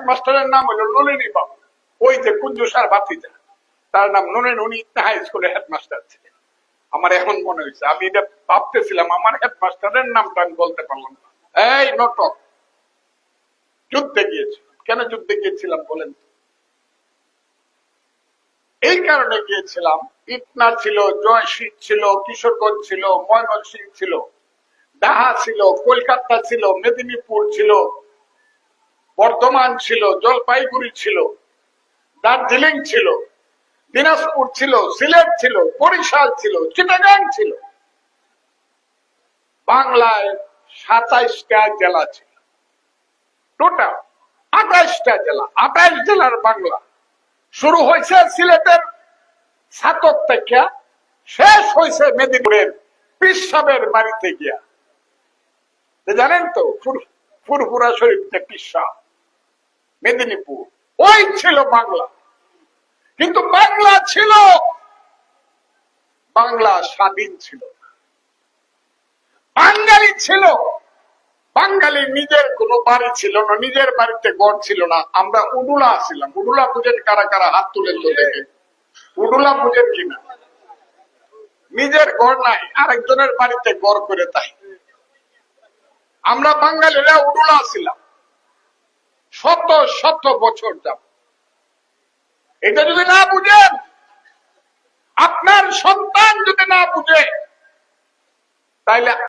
হেডমাস্টারের নাম হলো নলিনী বাবু, ওই যে কুঞ্জু সার বাতিজা তার নাম নলিন উনি হাই স্কুলের হেডমাস্টার ছিলেন। আমার এখন মনে হয়েছে, আমি এটা ভাবতেছিলাম, আমার হেডমাস্টারের নামটা আমি বলতে পারলাম না। এই, নটক, যুদ্ধে গিয়েছিলাম। কেন যুদ্ধে গিয়েছিলাম বলেন এই কারণে গিয়েছিলাম ইটনা ছিল জয়শীত ছিল, কিশোরগঞ্জ ছিল, ময়মনসিংহ ছিল, ডাহা ছিল, কলকাতা ছিল, মেদিনীপুর ছিল বর্ধমান ছিল, জলপাইগুড়ি ছিল, দার্জিলিং ছিল, দিনাজপুর ছিল, সিলেট ছিল, বরিশাল ছিল, চিটাগাং ছিল। বাংলায় সাতাইশটা জেলা ছিল। টোটাল আঠাইশটা জেলা, আঠাইশ জেলার বাংলা। শুরু হয়েছে সিলেটের ছাতক থেকে, শেষ হয়েছে মেদিনীপুরের পিসাবের বাড়িতে গিয়া। জানেন তো ফুর- ফুরফুরা শরীফ যে পিসা মেদিনীপুর। ওই ছিল বাংলা। কিন্তু বাংলা ছিল, বাংলা স্বাধীন ছিল। বাঙালি ছিল, বাঙালি নিজের কোনো বাড়ি ছিল না, নিজের বাড়িতে ঘর ছিল না। আমরা উডুলা ছিলাম। উডুলা বুঝেন কারা কারা হাত তুলে তো দেখে উডুলা বুঝেন কিনা? নিজের ঘর নাই, আরেকজনের বাড়িতে ঘর করে তাই। আমরা বাঙালিরা উডুলা ছিলাম। শত শত বছর যাব এটা যদি না বুঝেন আপনার সন্তান যদি না বুঝে তাইলে